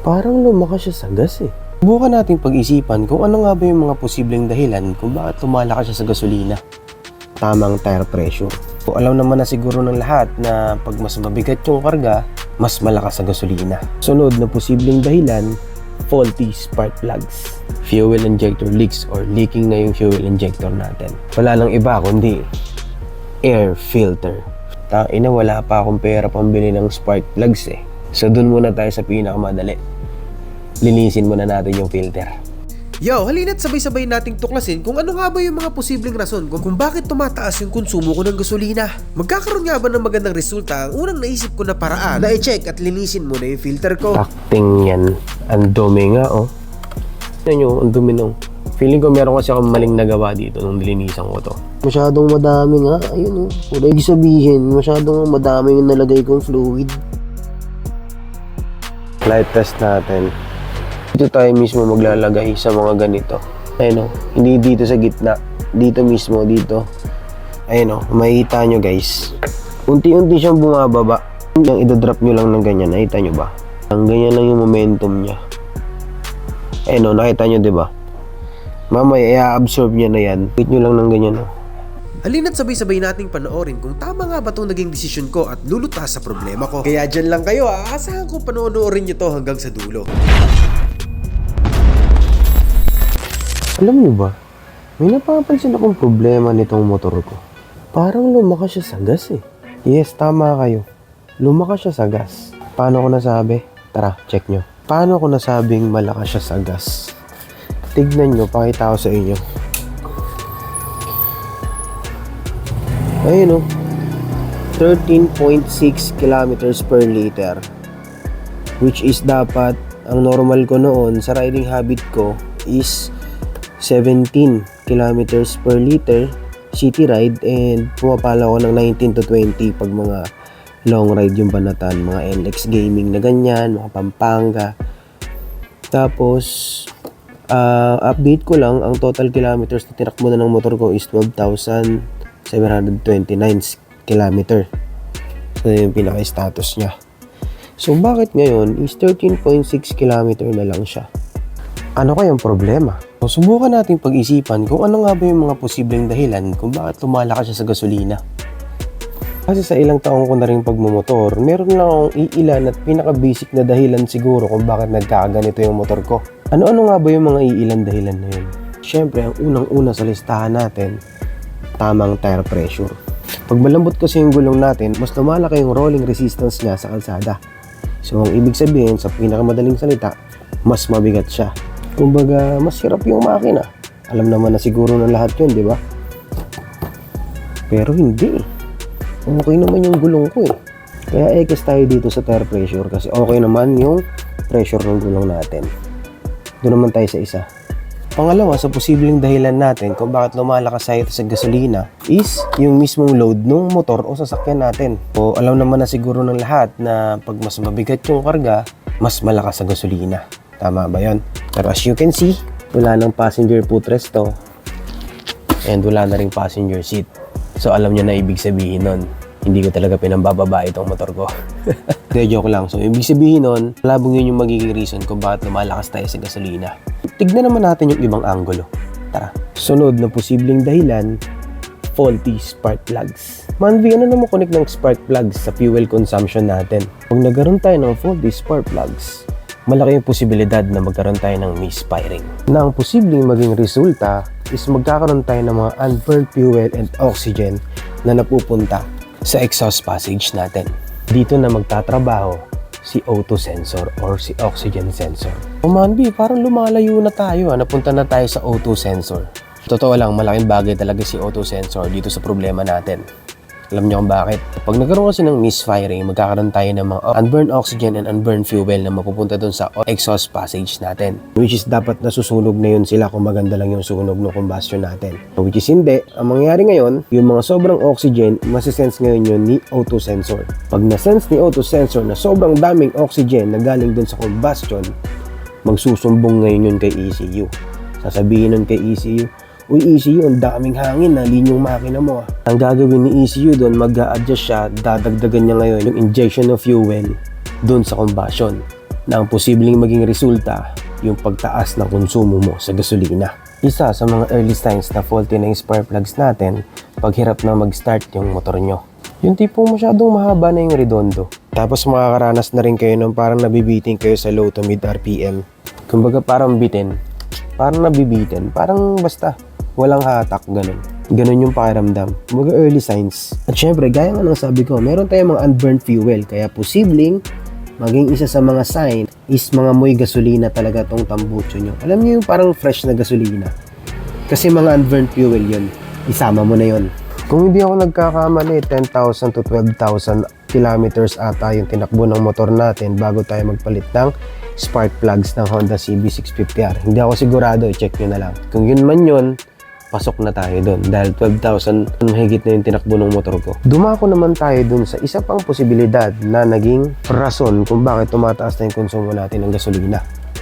Parang lumakas siya sa gas eh. Subukan nating pag-isipan kung ano nga ba yung mga posibleng dahilan kung bakit lumalakas siya sa gasolina. Tamang tire pressure. O alam naman na siguro ng lahat na pag mas mabigat yung karga, mas malakas sa gasolina. Sunod na posibleng dahilan, faulty spark plugs. Fuel injector leaks or leaking na yung fuel injector natin. Wala nang iba kundi air filter. Ina, wala pa akong pera pambili ng spark plugs eh. So dun muna tayo sa pinakamadali. Linisin muna natin yung filter. Yo, halina't sabay-sabay nating tuklasin kung ano nga ba yung mga posibleng rason kung, kung bakit tumataas yung konsumo ko ng gasolina. Magkakaroon nga ba ng magandang resulta ang unang naisip ko na paraan na i-check at linisin muna yung filter ko. Acting yan. Ang dumi nga oh. Yan yung ang dumi nung. Feeling ko meron kasi akong maling nagawa dito nung nilinisan ko to. Masyadong madami nga. Ayun oh. Wala sabihin. Masyadong madami yung nalagay kong fluid. Flight test natin. Dito tayo mismo maglalagay sa mga ganito. Ayun oh. Hindi dito sa gitna. Dito mismo. Dito. Ayun oh. Makikita nyo guys. Unti-unti siyang bumababa. Yung idodrop nyo lang ng ganyan. Nakita nyo ba? Ang ganyan lang yung momentum niya. Ayun oh. Nakita nyo diba? Mamaya i-absorb niya na yan. Wait nyo lang ng ganyan oh. Halina't sabay-sabay nating panoorin kung tama nga ba itong naging desisyon ko at lulutas sa problema ko. Kaya dyan lang kayo ah. Asahan ko panoorin nyo to hanggang sa dulo. Alam niyo ba, may napapansin akong problema nitong motor ko. Parang lumakas siya sa gas eh. Yes, tama kayo. Lumakas siya sa gas. Paano ko nasabi? Tara, check nyo. Paano ko nasabing malakas siya sa gas? Tignan nyo, pakita ko sa inyo. Ayun oh. 13.6 kilometers per liter. Which is dapat, ang normal ko noon sa riding habit ko is 17 kilometers per liter city ride and pumapala ako ng 19 to 20 pag mga long ride yung banatan, mga NX gaming na ganyan, mga Pampanga. Tapos, ah, update ko lang, ang total kilometers na tinakbo na ng motor ko is 12,729 kilometer. So, yun yung pinaka-status niya. So, bakit ngayon is 13.6 kilometer na lang siya? Ano kayang problema? So, subukan natin pag-isipan kung ano nga ba yung mga posibleng dahilan kung bakit lumalakas siya sa gasolina. Kasi sa ilang taong ko na rin pagmumotor, meron lang akong iilan at pinaka-basic na dahilan siguro kung bakit nagkakaganito yung motor ko. Ano-ano nga ba yung mga iilan dahilan na yun? Siyempre, ang unang-una sa listahan natin, tamang tire pressure. Pag malambot kasi yung gulong natin, mas lumalaki yung rolling resistance niya sa kalsada. So, ang ibig sabihin, sa pinakamadaling salita, mas mabigat siya. Kumbaga, mas hirap yung makina. Alam naman na siguro ng lahat yun, di ba? Pero hindi. Okay naman yung gulong ko eh. Kaya ekes tayo dito sa tire pressure kasi okay naman yung pressure ng gulong natin. Doon naman tayo sa isa. Pangalawa, sa posibleng dahilan natin kung bakit lumalakas tayo sa gasolina is yung mismong load ng motor o sasakyan natin. O alam naman na siguro ng lahat na pag mas mabigat yung karga, mas malakas sa gasolina. Tama ba yon? Pero as you can see, wala nang passenger footrest to and wala na ring passenger seat. So alam nyo na ibig sabihin nun. Hindi ko talaga pinambababa itong motor ko. Hindi, joke lang. So, ibig sabihin nun, labong yun yung magiging reason kung bakit lumalakas tayo sa gasolina. Tignan naman natin yung ibang anggulo. Tara. Sunod na posibleng dahilan, faulty spark plugs. Manvi, ano naman connect ng spark plugs sa fuel consumption natin? Pag nagkaroon tayo ng faulty spark plugs, malaki yung posibilidad na magkaroon tayo ng misfiring. Na ang posibleng maging resulta is magkakaroon tayo ng mga unburned fuel and oxygen na napupunta sa exhaust passage natin. Dito na magtatrabaho si O2 sensor or si oxygen sensor. O Manbi, parang lumalayo na tayo. ah. Napunta na tayo sa O2 sensor. Totoo lang, malaking bagay talaga si O2 sensor dito sa problema natin. Alam niyo kung bakit? Pag nagkaroon kasi ng misfiring, magkakaroon tayo ng mga unburned oxygen and unburned fuel na mapupunta dun sa exhaust passage natin. Which is dapat nasusunog na yun sila kung maganda lang yung sunog ng combustion natin. Which is hindi. Ang mangyayari ngayon, yung mga sobrang oxygen, masisense ngayon yun ni O2 sensor. Pag nasense ni O2 sensor na sobrang daming oxygen na galing dun sa combustion, magsusumbong ngayon yun kay ECU. Sasabihin nun kay ECU, Uy ECU, ang daming hangin na linya yung makina mo. ah." Ang gagawin ni ECU doon, mag adjust siya, dadagdagan niya ngayon yung injection of fuel doon sa combustion. na ang posibleng maging resulta yung pagtaas ng konsumo mo sa gasolina. Isa sa mga early signs na faulty na yung spark plugs natin pag hirap na mag-start yung motor nyo. Yung tipong masyadong mahaba na yung redondo. Tapos makakaranas na rin kayo ng parang nabibiting kayo sa low to mid RPM. Kumbaga parang bitin. Parang nabibitin. Parang basta. Walang hatak, ganun. Ganun yung pakiramdam. Kumbaga early signs. At syempre, gaya nga ng sabi ko, meron tayong mga unburned fuel. Kaya posibleng maging isa sa mga sign is mga moy gasolina talaga tong tambucho nyo. Alam niyo yung parang fresh na gasolina. Kasi mga unburned fuel yun. Isama mo na yun. Kung hindi ako nagkakamali, 10,000 to 12,000 kilometers ata yung tinakbo ng motor natin bago tayo magpalit ng spark plugs ng Honda CB650R. Hindi ako sigurado, i-check nyo na lang. Kung yun man yun, pasok na tayo doon dahil 12,000 mahigit na yung tinakbo ng motor ko. Dumako naman tayo dun sa isa pang posibilidad na naging rason kung bakit tumataas na yung konsumo natin ng gasolina.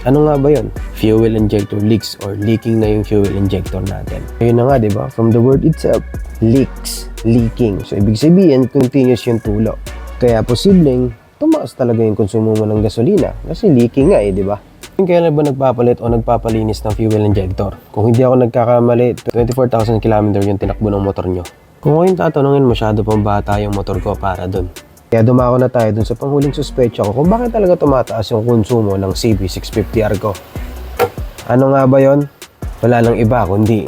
Ano nga ba yun? Fuel injector leaks or leaking na yung fuel injector natin. Ayun na nga, di ba? From the word itself, leaks, leaking. So, ibig sabihin, continuous yung tulo. Kaya posibleng tumaas talaga yung konsumo mo ng gasolina kasi leaking nga eh, di ba? Kailan ba nagpapalit o nagpapalinis ng fuel injector? Kung hindi ako nagkakamali, 24,000 km yung tinakbo ng motor nyo. Kung ngayon tatanungin, masyado pang bata yung motor ko para dun. Kaya dumako na tayo dun sa panghuling suspecha ko kung bakit talaga tumataas yung konsumo ng CB650R ko. Ano nga ba yon? Wala lang iba kundi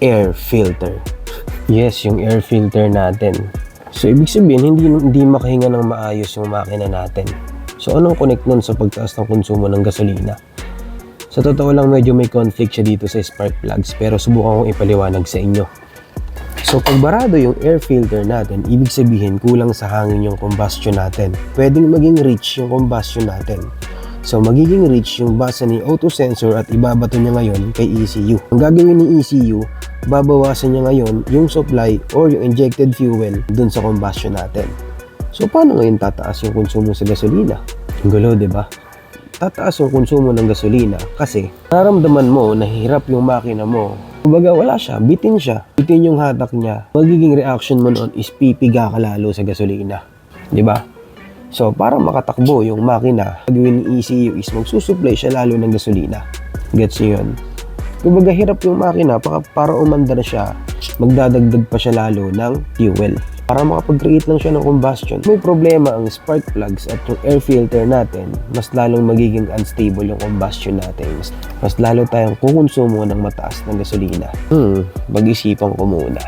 air filter. Yes, yung air filter natin. So, ibig sabihin, hindi, hindi makahinga ng maayos yung makina natin. So, anong connect nun sa pagtaas ng konsumo ng gasolina? Sa totoo lang, medyo may conflict siya dito sa spark plugs, pero subukan kong ipaliwanag sa inyo. So, pag barado yung air filter natin, ibig sabihin kulang sa hangin yung combustion natin. Pwedeng maging rich yung combustion natin. So, magiging rich yung basa ni auto sensor at ibabato niya ngayon kay ECU. Ang gagawin ni ECU, babawasan niya ngayon yung supply or yung injected fuel dun sa combustion natin. So, paano ngayon tataas yung konsumo sa gasolina? Ang gulo, ba? Tataas yung konsumo ng gasolina kasi nararamdaman mo na hirap yung makina mo. Kumbaga wala siya, bitin siya. Bitin yung hatak niya. Magiging reaction mo noon is pipiga ka lalo sa gasolina. Ba? So, para makatakbo yung makina, gagawin ni ECU is magsusupply siya lalo ng gasolina. Gets niyo yun? Kumbaga hirap yung makina para, para umandar siya, magdadagdag pa siya lalo ng fuel. Para makapag-create lang siya ng combustion, may problema ang spark plugs at yung air filter natin, mas lalong magiging unstable yung combustion natin. Mas, mas lalo tayong kukonsumo ng mataas ng gasolina. Hmm, pag-isipan ko muna.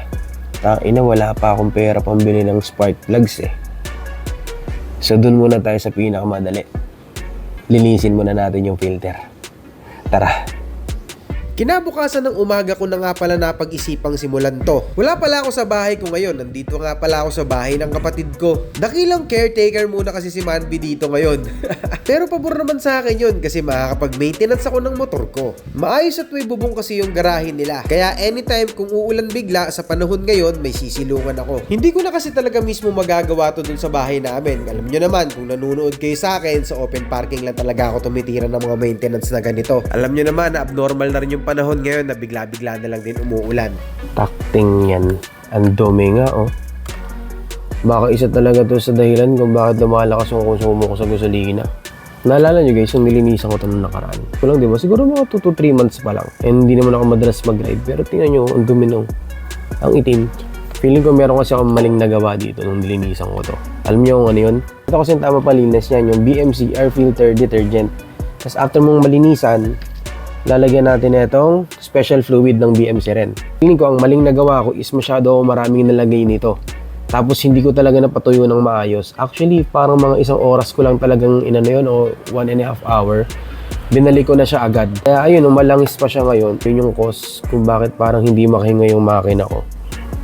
Tangina, wala pa akong pera pambili ng spark plugs eh. So dun muna tayo sa pinakamadali. Linisin muna natin yung filter. Tara. Kinabukasan ng umaga ko na nga pala napag-isipang simulan to. Wala pala ako sa bahay ko ngayon. Nandito nga pala ako sa bahay ng kapatid ko. Dakilang caretaker muna kasi si Manby dito ngayon. Pero pabor naman sa akin yun kasi makakapag-maintenance ako ng motor ko. Maayos at may bubong kasi yung garahin nila. Kaya anytime kung uulan bigla sa panahon ngayon, may sisilungan ako. Hindi ko na kasi talaga mismo magagawa to dun sa bahay namin. Alam nyo naman, kung nanonood kayo sa akin, sa open parking lang talaga ako tumitira ng mga maintenance na ganito. Alam nyo naman na abnormal na rin yung panahon ngayon na bigla-bigla na lang din umuulan. Takting yan. Ang dumi nga, oh. Baka isa talaga to sa dahilan kung bakit lumalakas yung konsumo ko sa gasolina. Naalala nyo guys, yung nilinisan ko ito nung nakaraan. Kulang di ba? Siguro mga 2 to 3 months pa lang. And hindi naman ako madalas mag-ride. Pero tingnan nyo, ang dumi nung. Ang itim. Feeling ko meron kasi akong maling nagawa dito nung nilinisan ko to. Alam nyo kung ano yun? Ito kasi yung tama palinis niyan, yung BMC Air Filter Detergent. Tapos after mong malinisan, lalagyan natin itong special fluid ng BMC rin. Feeling ko ang maling nagawa ko is masyado ako maraming nalagay nito. Tapos hindi ko talaga napatuyo ng maayos. Actually, parang mga isang oras ko lang talagang inano yun o one and a half hour. Binalik ko na siya agad. Kaya ayun, umalangis pa siya ngayon. Yun yung cause kung bakit parang hindi makahinga yung makina ko.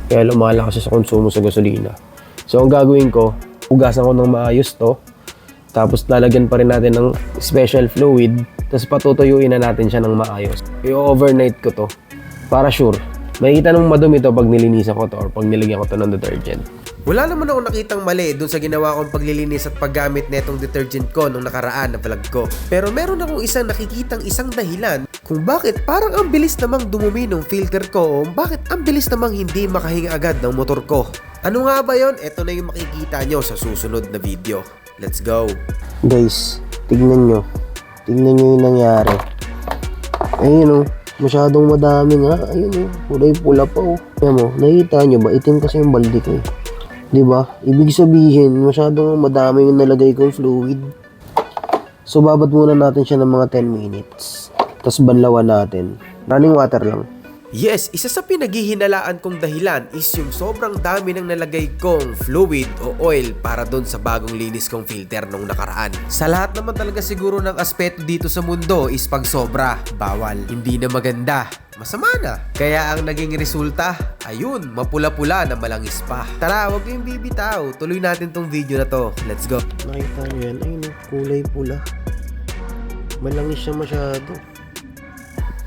Kaya lumalakas siya sa konsumo sa gasolina. So ang gagawin ko, hugasan ko ng maayos to. Tapos lalagyan pa rin natin ng special fluid. Tapos patutuyuin na natin siya ng maayos. I-overnight ko to. Para sure. Makikita nung madumi to pag nilinisan ko to or pag nilagyan ko to ng detergent. Wala naman ako nakitang mali dun sa ginawa kong paglilinis at paggamit netong detergent ko nung nakaraan na vlog ko. Pero meron akong isang nakikitang isang dahilan kung bakit parang ang bilis namang dumumi ng filter ko o bakit ang bilis namang hindi makahinga agad ng motor ko. Ano nga ba yon? Ito na yung makikita nyo sa susunod na video. Let's go! Guys, tignan nyo. Tignan nyo yung nangyari. Ayun oh, masyadong madami nga. Ayun oh, kulay pula pa oh. Ayan mo, nakita nyo ba? Itim kasi yung balde ko eh. Di ba? Ibig sabihin, masyadong madami yung nalagay kong fluid. So, babad muna natin siya ng mga 10 minutes. Tapos banlawan natin. Running water lang. Yes, isa sa pinaghihinalaan kong dahilan is yung sobrang dami ng nalagay kong fluid o oil para doon sa bagong linis kong filter nung nakaraan. Sa lahat naman talaga siguro ng aspeto dito sa mundo is pag sobra, bawal. Hindi na maganda, masama na. Kaya ang naging resulta, ayun, mapula-pula na malangis pa. Tara, huwag kayong bibitaw. Tuloy natin tong video na to. Let's go. Nakita nyo yan. Ayun oh, kulay pula. Malangis siya masyado.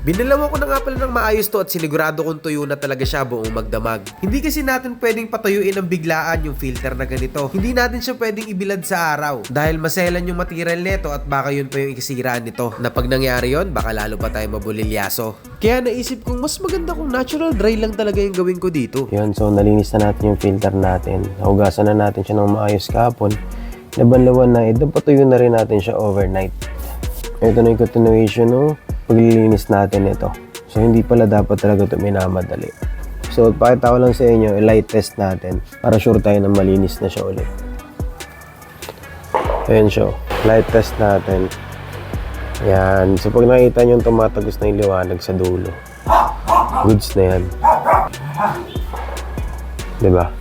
Binalawan ko na nga pala ng maayos to at sinigurado kong tuyo na talaga siya buong magdamag. Hindi kasi natin pwedeng patuyuin ng biglaan yung filter na ganito. Hindi natin siya pwedeng ibilad sa araw dahil maselan yung material nito at baka yun pa yung ikasiraan nito. Na pag nangyari yon baka lalo pa tayo mabulilyaso. Kaya naisip kong mas maganda kung natural dry lang talaga yung gawin ko dito. Yun, so nalinis na natin yung filter natin. Nahugasan na natin siya ng maayos kahapon. Nabanlawan na, eh, patuyo na rin natin siya overnight. Ito na yung continuation no, paglilinis natin ito. So hindi pala dapat talaga ito minamadali. So pakita ko lang sa inyo, light test natin para sure tayo na malinis na siya ulit. Ayan siya, light test natin. Yan. So pag nakita nyo tumatagos na yung liwanag sa dulo, goods na yan. Diba?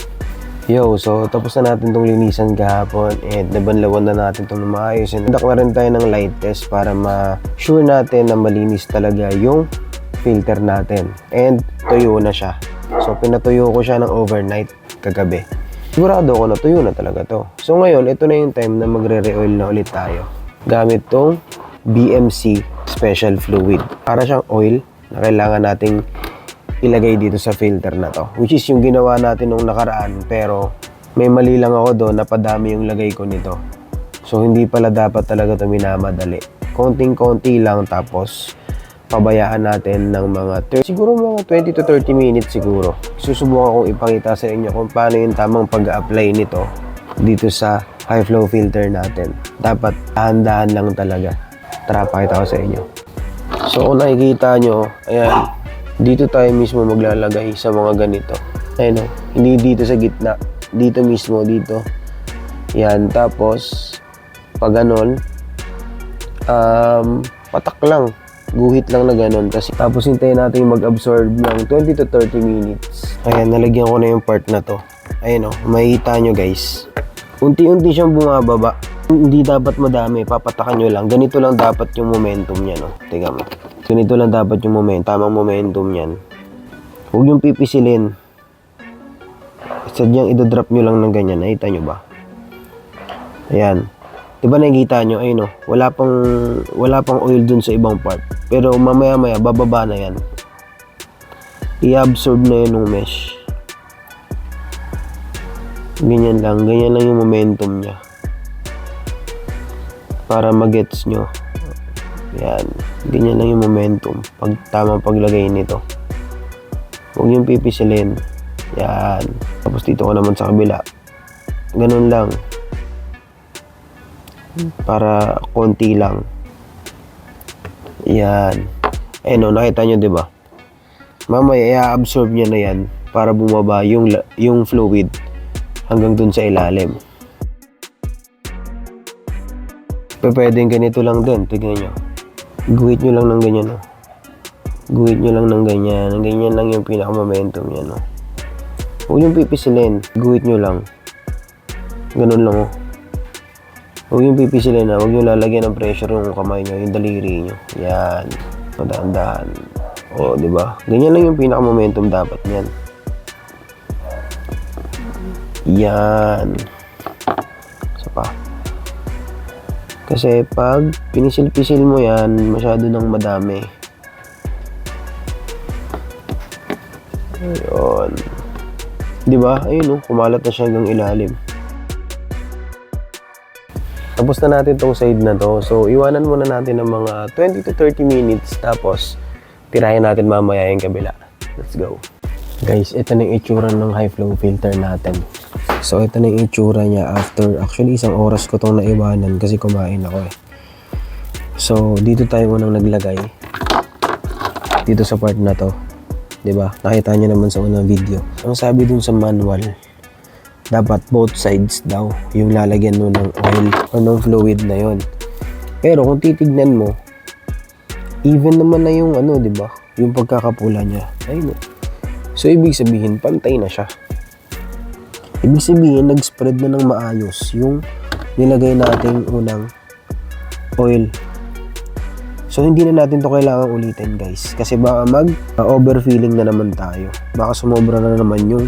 Yo, so tapos na natin tong linisan kahapon and nabanlawan na natin itong maayos. And nadak na rin tayo ng light test para ma-sure natin na malinis talaga yung filter natin. And tuyo na siya. So pinatuyo ko siya ng overnight kagabi. Sigurado ako na tuyo na talaga to. So ngayon, ito na yung time na magre-re-oil na ulit tayo. Gamit tong BMC Special Fluid. Para siyang oil na kailangan nating ilagay dito sa filter na to. Which is yung ginawa natin nung nakaraan pero may mali lang ako doon napadami yung lagay ko nito. So hindi pala dapat talaga ito minamadali. Konting-konti lang tapos pabayaan natin ng mga 30, siguro mga 20 to 30 minutes siguro. Susubukan kong ipakita sa inyo kung paano yung tamang pag-apply nito dito sa high flow filter natin. Dapat dahan-dahan lang talaga. Tara, pakita ko sa inyo. So kung nakikita nyo, ayan, dito tayo mismo maglalagay sa mga ganito. Ayun o, hindi dito sa gitna. Dito mismo, dito. Yan, tapos, pag ganon, um, patak lang. Guhit lang na ganon. Kasi, tapos hintayin natin mag-absorb ng 20 to 30 minutes. Ayan, nalagyan ko na yung part na to. Ayun o, makikita nyo guys. Unti-unti siyang bumababa. Hindi dapat madami, papatakan nyo lang. Ganito lang dapat yung momentum niya, no? Tingnan mo. Ganito lang dapat yung momentum, tamang momentum niyan. Huwag yung pipisilin. Sadyang idodrop nyo lang ng ganyan. Nakita nyo ba? Ayan. Di ba nakikita nyo? Ayun o. Wala pang, wala pang oil dun sa ibang part. Pero mamaya maya, bababa na yan. I-absorb na yun ng mesh. Ganyan lang. Ganyan lang yung momentum niya. Para magets nyo. Yan. Ganyan lang yung momentum. Pag tamang paglagay nito. Huwag yung pipisilin. Yan. Tapos dito ko naman sa kabila. Ganun lang. Para konti lang. Yan. Eh no, nakita nyo 'di ba? Mamaya i-absorb niya na yan para bumaba yung yung fluid hanggang dun sa ilalim. Pwedeng ganito lang din, tignan nyo. Guhit nyo lang ng ganyan, no? Guhit nyo lang ng ganyan. Ganyan lang yung pinaka-momentum niya, no? Huwag yung pipisilin. Guhit nyo lang. Ganun lang, oh. Huwag yung pipisilin, ha? Huwag yung lalagyan ng pressure yung kamay nyo, yung daliri nyo. Yan. Madaan-dahan. O, di ba? Ganyan lang yung pinaka-momentum dapat niyan. Yan. Kasi pag pinisil-pisil mo yan, masyado nang madami. Ayun. Di ba? Ayun oh, kumalat na siya hanggang ilalim. Tapos na natin tong side na to. So, iwanan muna natin ng mga 20 to 30 minutes. Tapos, tirahin natin mamaya yung kabila. Let's go. Guys, ito na yung itsura ng high flow filter natin. So, ito na yung itsura niya after, actually isang oras ko itong naiwanan kasi kumain ako eh. So, dito tayo unang naglagay. Dito sa part na to. ba? Nakita niyo naman sa unang video. Ang sabi dun sa manual, dapat both sides daw yung lalagyan mo ng oil o ng fluid na yon. Pero kung titignan mo, even naman na yung ano, 'di ba? Yung pagkakapula niya. Ayun. So ibig sabihin pantay na siya. Ibig sabihin nag-spread na ng maayos yung nilagay nating unang oil. So hindi na natin to kailangan ulitin guys kasi baka mag overfilling na naman tayo. Baka sumobra na naman yung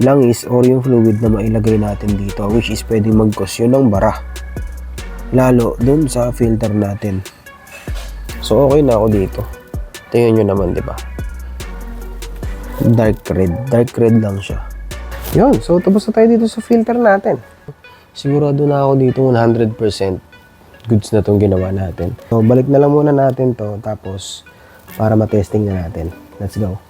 langis or yung fluid na mailagay natin dito which is pwedeng mag-cause yun ng bara. Lalo dun sa filter natin. So okay na ako dito. Tingnan nyo naman, di ba? Dark red. Dark red lang siya. Yun. So tapos na tayo dito sa filter natin. Sigurado na ako dito 100% goods na tong ginawa natin. So balik na lang muna natin to tapos para matesting na natin. Let's go.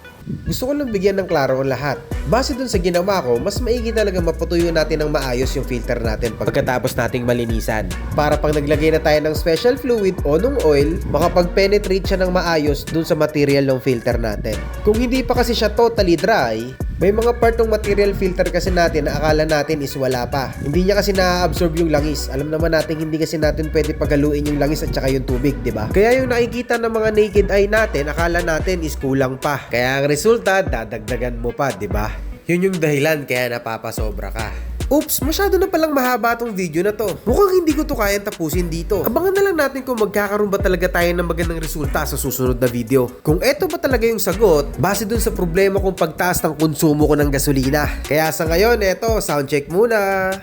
Gusto ko lang bigyan ng klaro ang lahat. Base dun sa ginawa ko, mas maigi talaga mapatuyo natin ng maayos yung filter natin pagkatapos nating malinisan. Para pag naglagay na tayo ng special fluid o nung oil, makapag-penetrate siya ng maayos dun sa material ng filter natin. Kung hindi pa kasi siya totally dry, may mga part ng material filter kasi natin na akala natin is wala pa. Hindi niya kasi na-absorb yung langis. Alam naman natin hindi kasi natin pwede pagaluin yung langis at saka yung tubig, di ba? Kaya yung nakikita ng mga naked eye natin, akala natin is kulang pa. Kaya ang resulta, dadagdagan mo pa, di ba? Yun yung dahilan kaya napapasobra ka. Oops, masyado na palang mahaba tong video na to. Mukhang hindi ko to kayang tapusin dito. Abangan na lang natin kung magkakaroon ba talaga tayo ng magandang resulta sa susunod na video. Kung eto ba talaga yung sagot, base dun sa problema kong pagtaas ng konsumo ko ng gasolina. Kaya sa ngayon, eto, sound check muna.